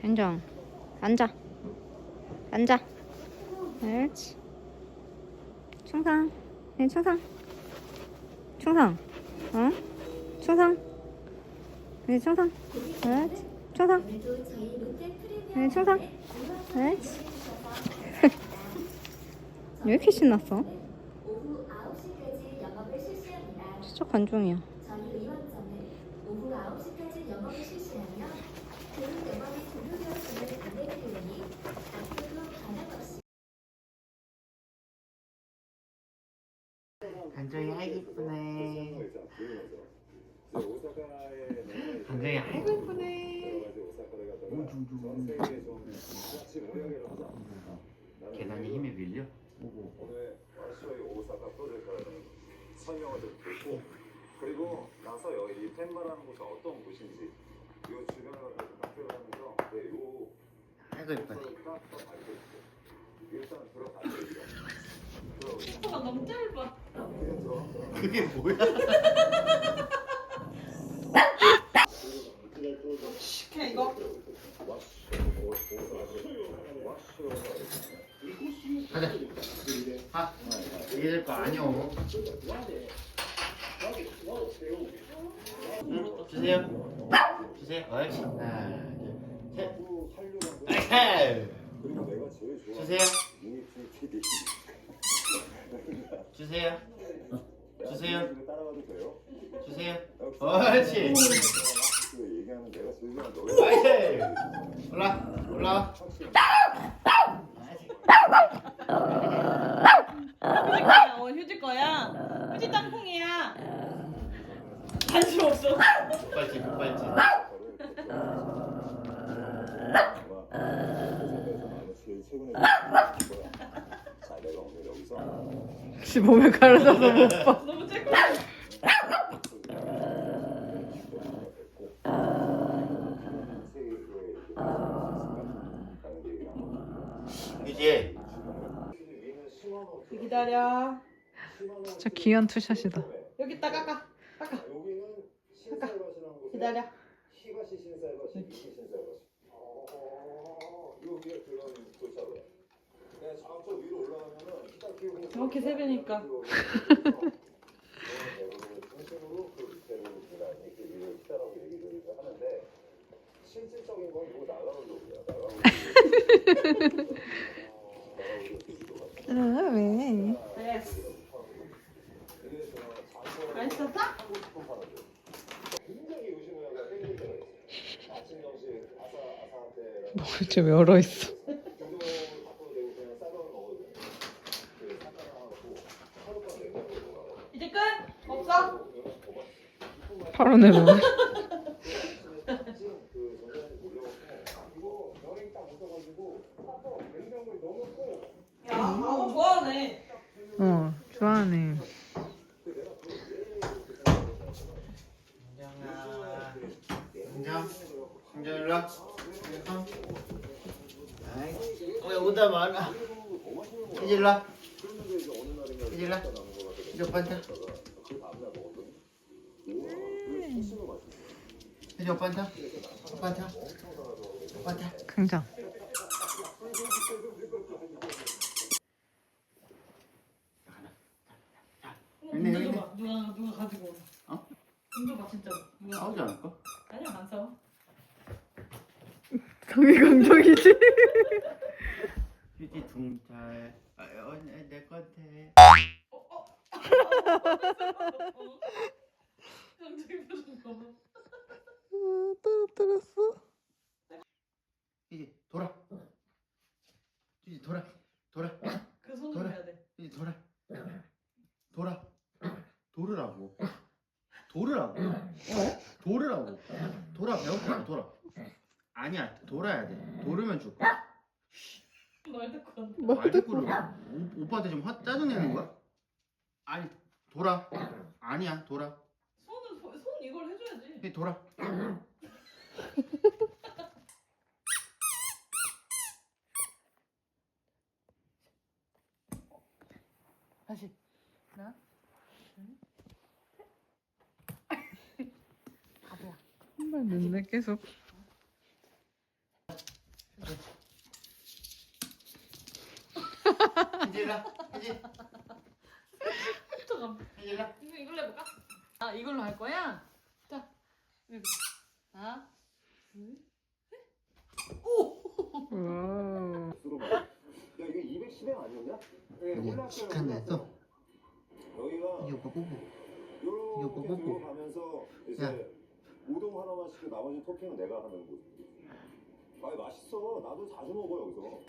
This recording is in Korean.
현정. 앉아. 앉아. 옳지? 충상 네 충상 충상 어? 충상 네 충상 옳지? 충상 네 충상 옳지? 왜 이렇게 신났어? 오후 9시까지 영업을 실시합니다. 진짜 관종이야 저희 의원점은 오후 9시까지 영업을 실시하며 교육 영업이 종료되었음을 안내드리니 앞으로도 변함 없이 간정이 아이고 이쁘네. 간정이 아이고 이쁘네. 계단이 힘에 밀려? 오늘 아시아의 오사카 프로젝트라는 설명을 좀 듣고 그리고 나서 여기 이 펜바라는 곳이 어떤 곳인지 이 주변을 발표를 하면서 네, 요 아이고 이쁘네. 일단 들어가세요. 아, 너무 짧아. 그게 뭐야? 그냥 이거. 가자. 아, 이럴 거 아니오. 응, 주세요. 주세요. 옳지. 하나, 둘, 셋. 주세요. 주세요. 주세요. 이거 따라가도 돼요? 주세요. 옳지. 그 얘기하는 내가 노래 아이고. 올라, 올라. 휴지 거야. 어, 휴지 거야. 휴지 땅콩이야. 관심 없어. 빨지, 빨지. 제일 최근에 거야. 자, 혹시 몸에 가려져서 못 봐 너무 짧고. 유지. 기다려. 진짜 귀한 투샷이다 여기다 깎아. 깎아. 여기는 신살밭이라는 곳에 기다려. 날라올 놈. 아, 왜? 네. 맛있었어? 굉장히 의심을 땡 어놓고 야, 아우 좋아하네. 어 좋아하네. 이제 일로 와. 이제 오빠 앉아. 이제 오빠 앉아. 오빠 앉아. 오빠 앉아. 긍정 여기 봐. 누가 누가 가지고. 어? 봐 진짜. 누가? 싸우지 않을까? 아니야 안 싸워. 긍정이지 휴지 둥잘. 아, 어, 내- 내 건데. 강정이 표정 봐봐. 떨어뜨렸어 휴지 돌아. 휴지 돌아. 돌아. 그 손으로 돌아. 해야 돼. 휴지 돌아. 돌아. 돌으라고. 돌으라고. 돌으라고. 돌 아. 아니야 돌아야 돼 돌으면 죽말 듣고 간다. 말 듣고를 오- 오빠한테 지금 화 짜증내는 거야? 아니 돌아 아니야 돌아 손은 손- 손 이걸 해줘야지. 해 돌아 다시. 하나. 바보야. 한발 늦네 계속. 이제 일라 이제 잠깐. 이제 일라 이거 이걸로 해볼까? 아 이걸로 할 거야? 자 여기. 하나. 와우. 들어봐. 야 이거 210엔 아니었냐? 예, 이게 올라왔어요, 식한 데서 여기가 이 오빠 뽀뽀 이거 요렇게 뽀뽀. 들고 가면서 이제 야. 우동 하나만 시키고 나머지 토핑은 내가 하는 거지. 아 맛있어. 나도 자주 먹어 여기서.